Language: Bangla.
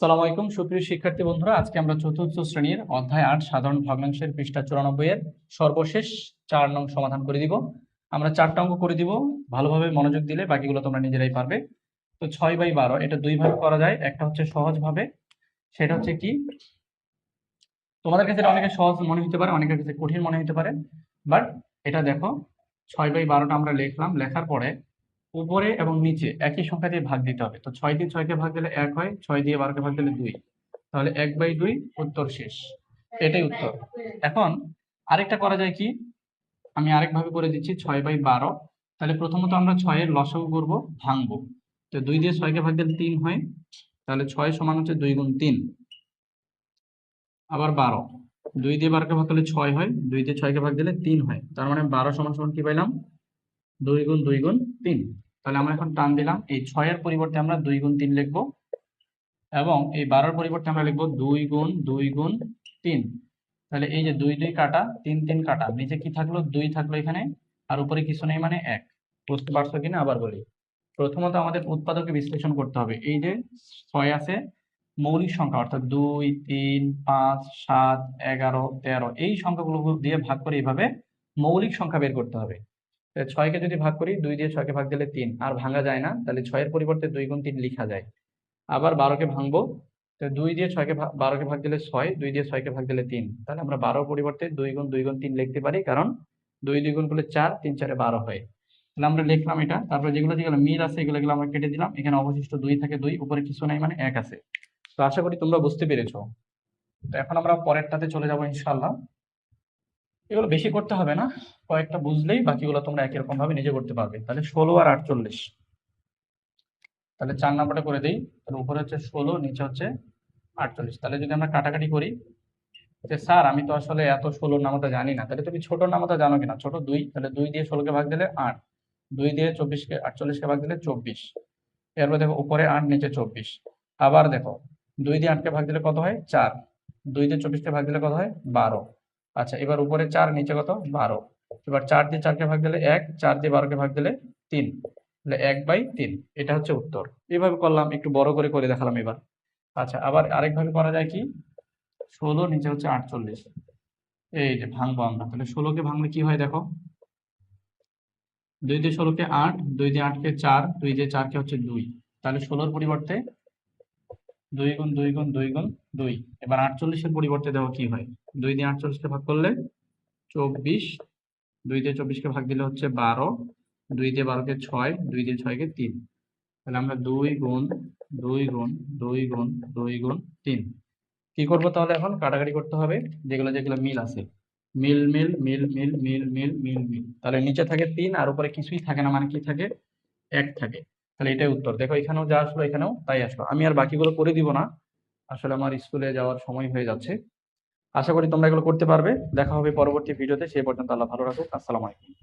সালাম আলাইকুম। সুপ্রিয় শিক্ষার্থী বন্ধুরা, আজকে আমরা চতুর্থ শ্রেণির অধ্যায় আট, সাধারণ ভগ্নাংশের পৃষ্ঠা চুরানব্বই এর সর্বশেষ চার নং সমাধান করে দিব। আমরা চারটা অঙ্ক করে দিব, ভালোভাবে মনোযোগ দিলে বাকিগুলো তোমরা নিজেরাই পারবে। তো ছয় বাই বারো, এটা দুই ভাবে করা যায়, একটা হচ্ছে সহজ ভাবে সেটা হচ্ছে কি? তোমাদের কাছে অনেকে সহজ মনে হতে পারে, অনেকের কাছে কঠিন মনে হতে পারে, বাট এটা দেখো, ছয় বাই বারোটা আমরা লিখলাম, লেখার পরে উপরে এবং নিচে, একই সংখ্যা দিয়ে ভাগ দিতে হবে। তো ছয় দিয়ে ছয়কে ভাগ দিলে এক হয়, ছয় দিয়ে বারোকে ভাগ দিলে দুই। তাহলে এক বাই দুই উত্তর শেষ। এটাই উত্তর। এখন আরেকটা করা যায় কি? আমি আরেকভাবে করে দিচ্ছি, ছয় বাই বারো। তাহলে প্রথমত আমরা ছয়ের লসাগু করব, ভাঙবো। তো দুই দিয়ে ছয়কে ভাগ দিলে তিন হয়, তাহলে ছয় সমান হচ্ছে দুই গুণ তিন। আবার বারো। দুই দিয়ে বারোকে ভাগ করলে ছয় হয়, দুই দিয়ে ছয়কে ভাগ দিলে তিন হয়। তার মানে বারো সমান সমান কি পাইলাম? দুই গুণ দুই গুণ তিন। তাহলে আমরা এখন টান দিলাম। এই ছয়ের পরিবর্তে আমরা দুই গুণ তিন লিখব এবং এই বারোর পরিবর্তে আমরা লিখব দুই গুণ দুই গুণ তিন। তাহলে এই যে দুই দুই কাটা, তিন তিন কাটা, নিচে কি থাকল? দুই থাকল এখানে, আর উপরে কিছু নেই মানে এক। বুঝতে পারছ কিনা? আবার বলি। প্রথমত আমাদের উৎপাদকে বিশ্লেষণ করতে হবে। এই যে ছয় আছে, মৌলিক সংখ্যা, অর্থাৎ দুই, তিন, পাঁচ, সাত, এগারো, তেরো, এই সংখ্যাগুলো দিয়ে ভাগ করে এইভাবে মৌলিক সংখ্যা বের করতে হবে। ছয়কে যদি ভাগ করি, দুই দিয়ে ছয়কে ভাগ দিলে তিন। আর ভাঙা যায় না, তাহলে ছয়ের পরিবর্তে দুই গুণ তিন লিখা যায়। আবার বারোকে ভাঙবো, তো দুই দিয়ে ছয়কে বারোকে ভাগ দিলে ছয়, দুই দিয়ে ছয়কে ভাগ দিলে তিন। তাহলে আমরা বারোর পরিবর্তে দুই গুণ দুই গুণ তিন লিখতে পারি, কারণ দুই দুই গুণ করলে চার, তিন, চারে বারো হয়। তাহলে আমরা লিখলাম এটা, তারপরে যেগুলো যেগুলো মিল আছে এগুলো আমরা কেটে দিলাম। এখানে অবশিষ্ট দুই থাকে দুই, উপরে কিছু নাই মানে এক আছে। তো আশা করি তোমরা বুঝতে পেরেছ। তো এখন আমরা পরেরটাতে চলে যাব ইনশাল্লাহ এগুলো বেশি করতে হবে না। কয়েকটা বুঝলেই বাকিগুলো তোমরা একই রকম ভাবে নিজে করতে পারবে। তাহলে ষোলো আর আটচল্লিশ। তাহলে চার নাম্বারটা করে দিই। তাহলে উপরে হচ্ছে ষোলো, নিচে হচ্ছে আটচল্লিশ। তাহলে যদি আমরা কাটাকাটি করি, যে স্যার, আমি তো আসলে এত ষোলোর নামতা জানি না। তাহলে তুমি ছোট নামতা জানো কিনা? ছোট দুই। তাহলে দুই দিয়ে ষোলোকে ভাগ দিলে আট। দুই দিয়ে চব্বিশকে, আটচল্লিশকে ভাগ দিলে চব্বিশ। এরপর দেখো উপরে আট, নিচে চব্বিশ। আবার দেখো, দুই দিয়ে আটকে ভাগ দিলে কত হয়? চার। দুই দিয়ে চব্বিশকে ভাগ দিলে কত হয়? বারো। আচ্ছা এবার উপরে চার, নিচে কত? বারো। এবার চার দিয়ে চারকে ভাগ দিলে এক, চার দিয়ে বারোকে ভাগ দিলে তিন। তাহলে এক বাই তিন, এটা হচ্ছে উত্তর। এইভাবে করলাম, একটু বড় করে করে দেখালাম এবার। আচ্ছা আবার আরেকভাবে করা যায় কি? ষোলো, নিচে হচ্ছে আটচল্লিশ। এই যে ভাঙবো আমরা, তাহলে ষোলোকে ভাঙলে কি হয় দেখো? দুই দিয়ে ষোলোকে আট, দুই দিয়ে আটকে চার, দুই দিয়ে চারকে হচ্ছে দুই। তাহলে ষোলোর পরিবর্তে দুই গুণ দুই গুণ দুই গুণ দুই। এবার আটচল্লিশের পরিবর্তে দেখো কি হয়? দুই দিয়ে আটচল্লিশকে ভাগ করলে চব্বিশ, দুই দিয়ে চব্বিশকে ভাগ দিলে হচ্ছে বারো, দুই দিয়ে বারোকে ছয়, দুই দিয়ে ছয়কে তিন। তাহলে আমরা দুই গুণ দুই গুণ দুই গুণ দুই গুণ তিন। কি করব তাহলে এখন? কাটাকাটি করতে হবে। যেগুলো যেগুলো মিল আছে। মিল মিল মিল মিল মিল মিল মিল মিল। তাহলে নিচে থাকে তিন আর উপরে কিছুই থাকে না মানে কি থাকে? এক থাকে। তাহলে এটাই উত্তর। দেখো, এখানেও যা আসলো, এখানেও তাই আসলো। আমি আর বাকিগুলো করে দিব না। আসলে আমার স্কুলে যাওয়ার সময় হয়ে যাচ্ছে। আশা করি তোমরা এগুলো করতে পারবে। দেখা হবে পরবর্তী ভিডিওতে। সেই পর্যন্ত আল্লাহ ভালো রাখুক। আসসালামু আলাইকুম।